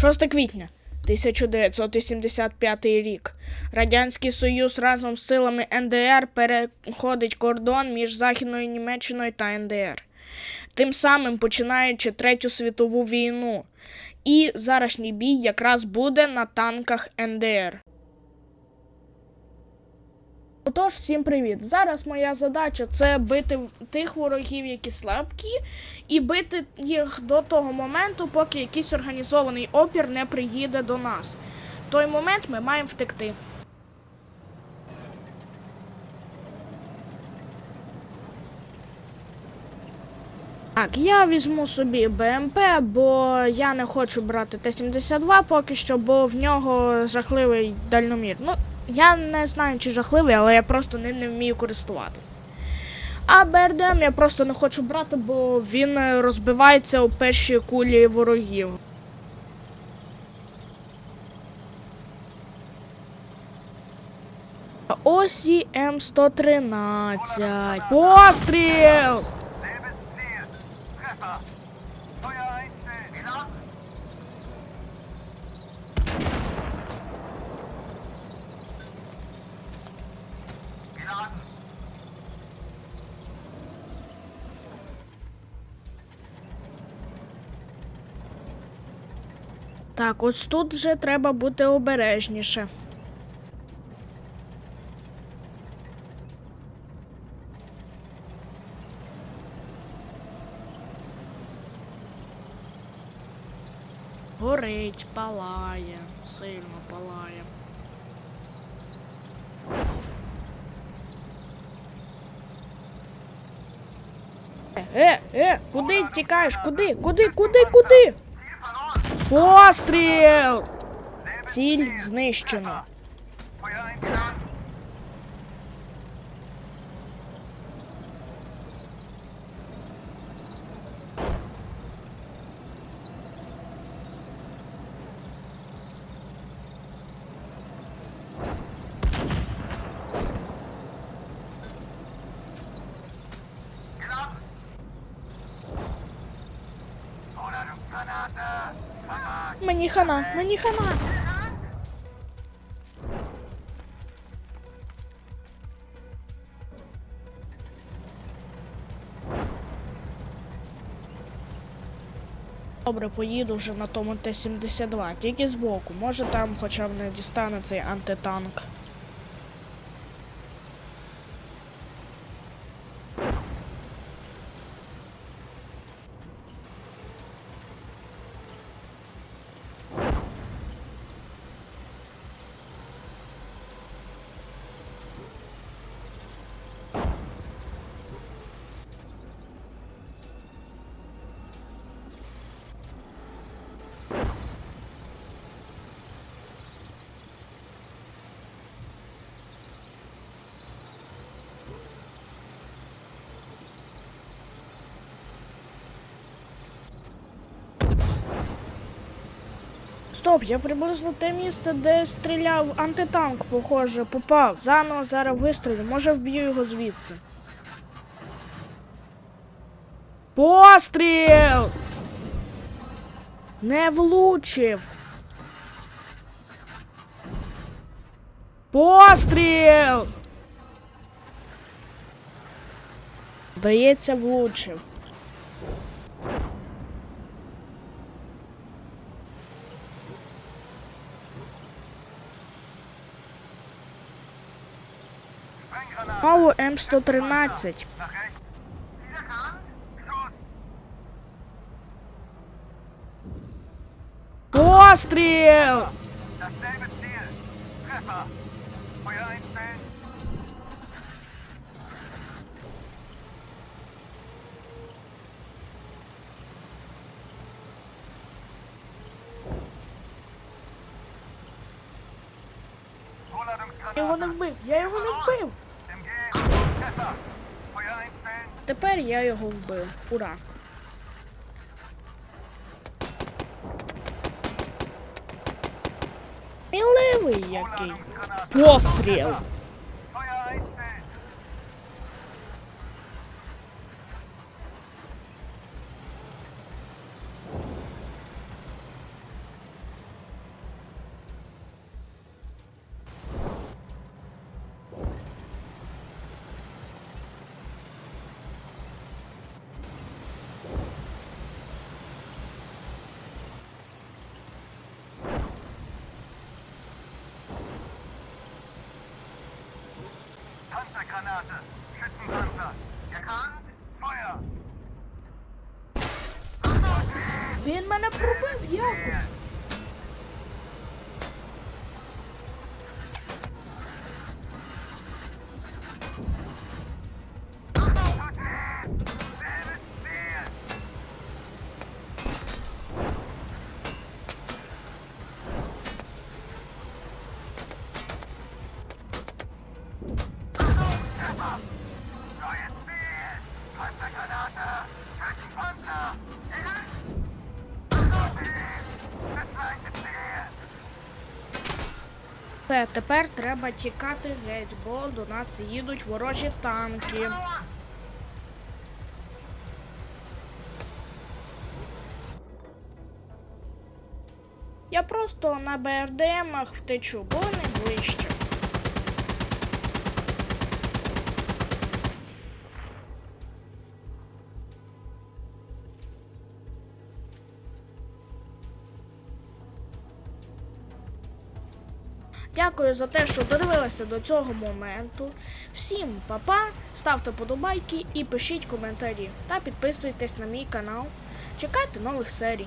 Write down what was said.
6 квітня 1985 рік. Радянський Союз разом з силами НДР переходить кордон між Західною Німеччиною та НДР. Тим самим починаючи Третю світову війну. І зарашній бій якраз буде на танках НДР. Отож, всім привіт! Зараз моя задача це бити тих ворогів, які слабкі, і бити їх до того моменту, поки якийсь організований опір не приїде до нас. В той момент ми маємо втекти. Так, я візьму собі БМП, бо я не хочу брати Т-72 поки що, бо в нього жахливий дальномір. Ну, я не знаю, чи жахливий, але я просто ним не вмію користуватись. А БРДМ я просто не хочу брати, бо він е, розбивається у перші кулі ворогів. А Ось і М113. Постріл! Так, ось тут вже треба бути обережніше. Горить, палає, сильно палає. Е, е, е, куди тікаєш? Куди? Куди? Куди? Куди? Постріл! Ціль знищено. Мені хана, мені хана. Добре, поїду вже на тому Т-72, тільки збоку. Може там хоча б не дістане цей антитанк. Стоп, я приблизно те місце, де стріляв антитанк, похоже, попав. Заново зараз вистрілю, може вб'ю його звідси. Постріл! Не влучив. Постріл! Здається, влучив. Знову М113. Nach rechts. Wiederkannt. Schuss. Постріл! Я його не вбив, я його не вбив. Тепер я його вбив. Ура! Міливий який. Постріл! Panzergranate! Schützenpanzer! Erkannt! Feuer! Während meiner Probe? Ja. Все, тепер треба тікати геть, бо до нас їдуть ворожі танки. Я просто на БРДМах втечу, бо не ближче. Дякую за те, що додивилися до цього моменту. Всім па-па, ставте подобайки і пишіть коментарі та підписуйтесь на мій канал. Чекайте нових серій.